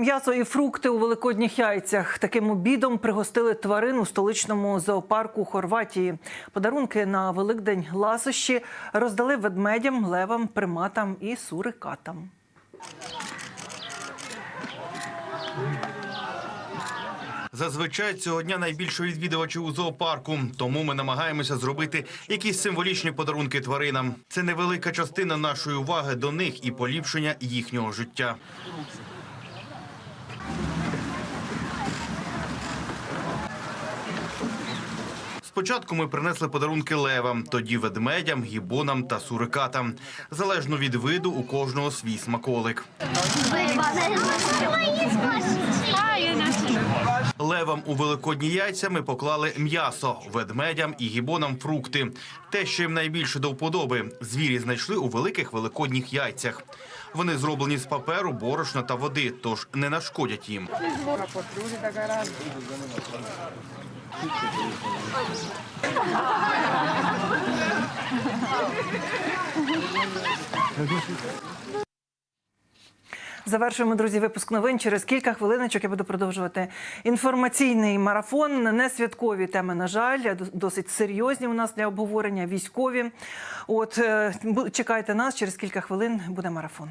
М'ясо і фрукти у великодніх яйцях. Таким обідом пригостили тварин у столичному зоопарку Хорватії. Подарунки на Великдень ласощі роздали ведмедям, левам, приматам і сурикатам. Зазвичай цього дня найбільше відвідувачів у зоопарку, тому ми намагаємося зробити якісь символічні подарунки тваринам. Це невелика частина нашої уваги до них і поліпшення їхнього життя. Спочатку ми принесли подарунки левам, тоді ведмедям, гібонам та сурикатам. Залежно від виду, у кожного свій смаколик. Левам у великодні яйця ми поклали м'ясо, ведмедям і гібонам фрукти. Те, що їм найбільше до вподоби, звірі знайшли у великих великодніх яйцях. Вони зроблені з паперу, борошна та води, тож не нашкодять їм. Завершуємо, друзі, випуск новин. Через кілька хвилиночок я буду продовжувати інформаційний марафон. Не святкові теми, на жаль, досить серйозні у нас для обговорення. Військові. От е, чекайте нас. Через кілька хвилин буде марафон.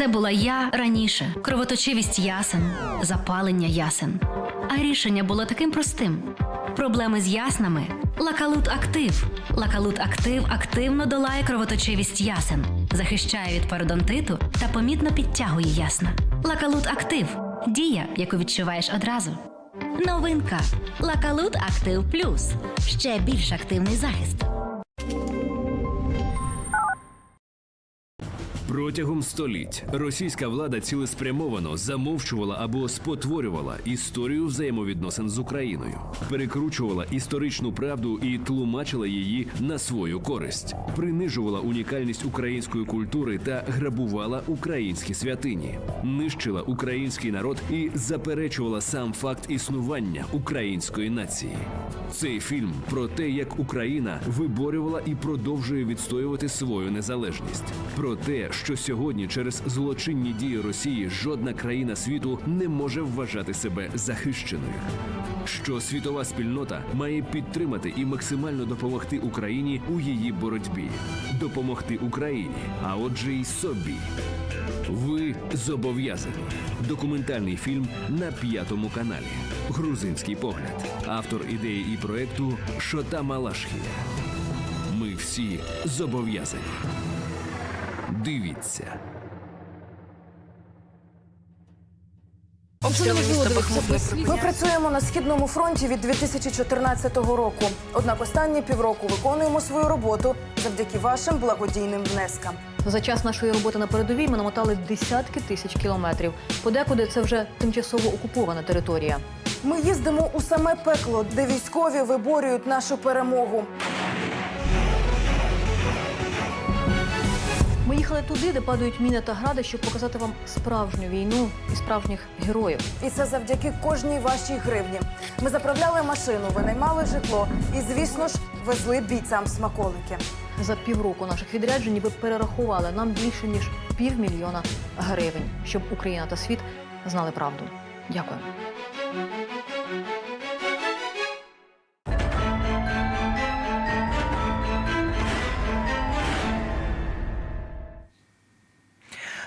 Це була я раніше, кровоточивість ясен, запалення ясен. А рішення було таким простим: проблеми з яснами. Лакалут Актив. Лакалут Актив активно долає кровоточивість ясен, захищає від пародонтиту та помітно підтягує ясна. Лакалут Актив дія, яку відчуваєш одразу. Новинка Лакалут Актив Плюс. Ще більш активний захист. Протягом століть російська влада цілеспрямовано замовчувала або спотворювала історію взаємовідносин з Україною, перекручувала історичну правду і тлумачила її на свою користь, принижувала унікальність української культури та грабувала українські святині, нищила український народ і заперечувала сам факт існування української нації. Цей фільм про те, як Україна виборювала і продовжує відстоювати свою незалежність, про те, що сьогодні через злочинні дії Росії жодна країна світу не може вважати себе захищеною. Що світова спільнота має підтримати і максимально допомогти Україні у її боротьбі, допомогти Україні, а отже, й собі. Ви зобов'язані. Документальний фільм на п'ятому каналі. Грузинський погляд. Автор ідеї і проекту Шота Малашхія. Ми всі зобов'язані. Дивіться. Ми працюємо на східному фронті від 2014 року. Однак останні півроку виконуємо свою роботу завдяки вашим благодійним внескам. За час нашої роботи на передовій ми намотали десятки тисяч кілометрів. Подекуди це вже тимчасово окупована територія. Ми їздимо у саме пекло, де військові виборюють нашу перемогу. Ми їхали туди, де падають міни та гради, щоб показати вам справжню війну і справжніх героїв. І це завдяки кожній вашій гривні. Ми заправляли машину, винаймали житло і, звісно ж, везли бійцям смаколики. За півроку наших відряджень ви перерахували нам більше ніж півмільйона гривень, щоб Україна та світ знали правду. Дякую.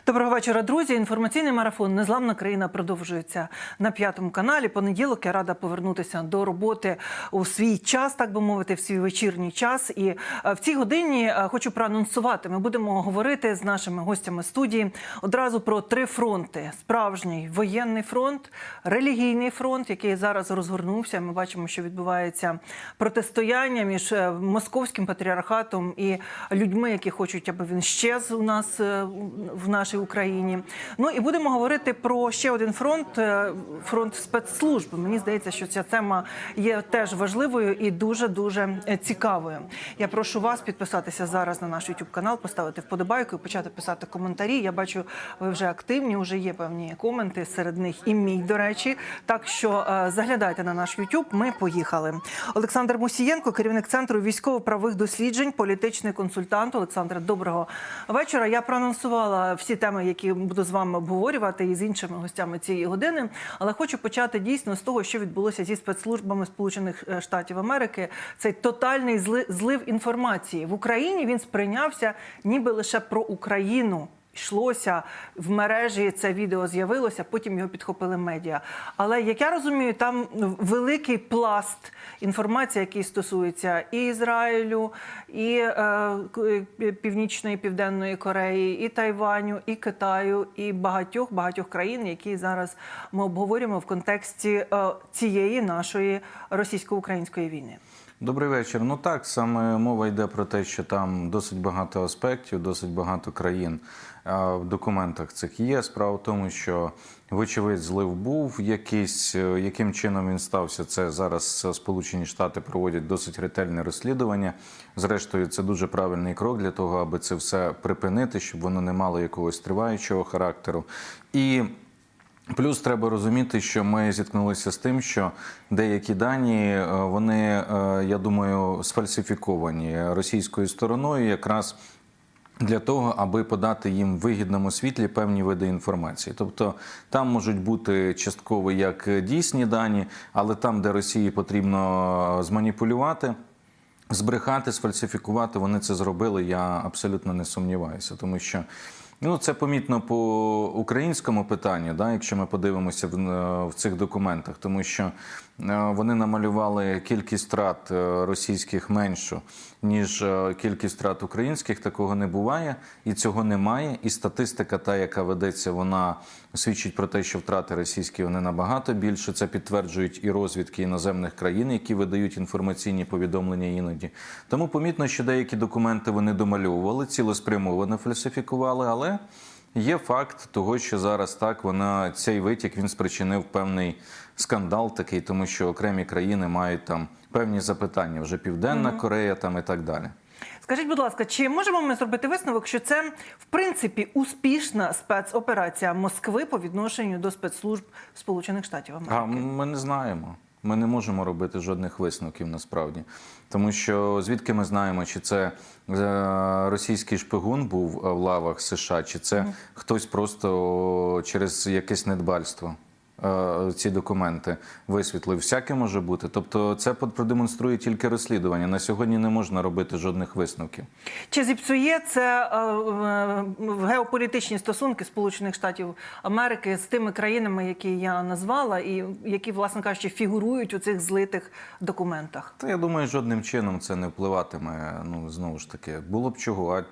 Доброго вечора, друзі. Інформаційний марафон Незламна країна продовжується на п'ятому каналі. Понеділок я рада повернутися до роботи у свій час, так би мовити, в свій вечірній час. І е, в цій годині е, хочу проанонсувати. Ми будемо говорити з нашими гостями студії одразу про три фронти: справжній воєнний фронт, релігійний фронт, який зараз розгорнувся. Ми бачимо, що відбувається протистояння між е, московським патріархатом і людьми, які хочуть, аби він щез у нас в нашій Україні. Ну і будемо говорити про ще один фронт е, фронт спецслужб. Мені здається, що ця тема є теж важливою і дуже дуже цікавою. Я прошу вас підписатися зараз на наш YouTube канал, поставити вподобайку і почати писати коментарі. Я бачу, ви вже активні, вже є певні коменти серед них і мій, до речі. Так що е, заглядайте на наш YouTube. Ми поїхали. Олександр Мусієнко, керівник центру військово-правових досліджень, політичний консультант. Олександр, доброго вечора. Я проанонсувала всі теми, які буду з вами обговорювати і з іншими гостями цієї години. Але хочу почати дійсно з того, що відбулося зі спецслужбами Сполучених е, Штатів Америки. Цей тотальний зли- злив інформації в Україні. Він сприйнявся ніби лише про Україну. Йшлося в мережі, це відео з'явилося, потім його підхопили медіа. Але як я розумію, там великий пласт інформації, який стосується і Ізраїлю, і е, к- Північної Південної Кореї, і Тайваню, і Китаю, і багатьох багатьох країн, які зараз ми обговорюємо в контексті е, цієї нашої російсько-української війни. Добрий вечір. Ну так саме мова йде про те, що там досить багато аспектів, досить багато країн в документах цих є. Справа в тому, що вочевидь злив був якийсь, е, яким чином він стався. Це зараз Сполучені Штати проводять досить ретельне розслідування. Зрештою, це дуже правильний крок для того, аби це все припинити, щоб воно не мало якогось триваючого характеру. І Плюс треба розуміти, що ми зіткнулися з тим, що деякі дані е, вони, е, я думаю, сфальсифіковані російською стороною, якраз для того, аби подати їм в вигідному світлі певні види інформації. Тобто там можуть бути частково як дійсні дані, але там, де Росії потрібно зманіпулювати. Збрехати, сфальсифікувати, вони це зробили. Я абсолютно не сумніваюся, тому що ну це помітно по українському питанню, да, якщо ми подивимося в, е, в цих документах, тому що е, вони намалювали кількість втрат е, російських меншу ніж кількість втрат українських. Такого не буває і цього немає. І статистика, та яка ведеться, вона свідчить про те, що втрати російські вони набагато більше. Це підтверджують і розвідки іноземних країн, які видають інформаційні повідомлення іноді. Тому помітно, що деякі документи вони домальовували, цілеспрямовано фальсифікували, але. Є факт того, що зараз так вона цей витік він спричинив певний скандал такий, тому що окремі країни мають там певні запитання. Вже Південна Корея там і так далі. Скажіть, будь ласка, чи можемо ми зробити висновок, що це в принципі успішна спецоперація Москви по відношенню до спецслужб Сполучених Штатів Америки? А ми не знаємо. Ми не можемо робити жодних висновків насправді, тому що звідки ми знаємо, чи це е, російський шпигун був е, в лавах США, чи це хтось просто через якесь недбальство ці документи висвітлив. Всяке може бути. Тобто, це продемонструє тільки розслідування. На сьогодні не можна робити жодних висновків. Чи зіпсує це е, е, геополітичні стосунки Сполучених Штатів Америки з тими країнами, які я назвала, і які, власне кажучи, фігурують у цих злитих документах? Та я думаю, жодним чином це не впливатиме. Ну знову ж таки, було б чого. А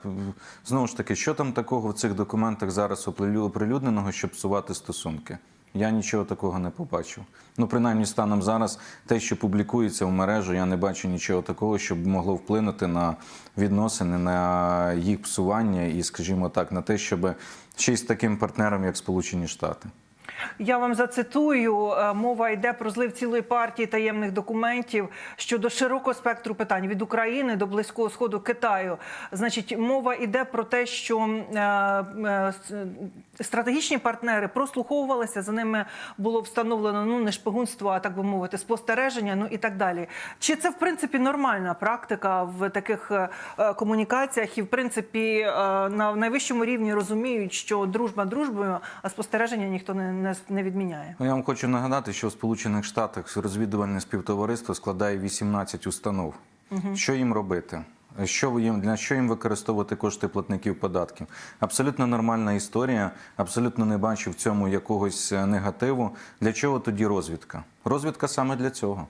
знову ж таки, що там такого в цих документах зараз оприлю- оприлюдненого, щоб псувати стосунки? Я нічого такого не побачив. Ну, принаймні, станом зараз, те, що публікується в мережу, я не бачу нічого такого, щоб могло вплинути на відносини, на їх псування і, скажімо так, на те, щоб ще й з таким партнером, як Сполучені Штати. Я вам зацитую. Е, Мова йде про злив цілої партії таємних документів щодо широкого спектру питань від України до близького сходу Китаю. Значить, мова йде про те, що е, е, стратегічні партнери прослуховувалися, за ними було встановлено ну не шпигунство, а так би мовити, спостереження, ну і так далі. Чи це в принципі нормальна практика в таких комунікаціях, і в принципі на найвищому рівні розуміють, що дружба дружбою, а спостереження ніхто не, не, не відміняє. Ну, я вам хочу нагадати, що в Сполучених Штатах розвідувальне співтовариство складає 18 установ. Що їм робити? Що їм для що їм використовувати кошти платників податків? Абсолютно нормальна історія. Абсолютно не бачу в цьому якогось е, негативу. Для чого тоді розвідка? Розвідка саме для цього.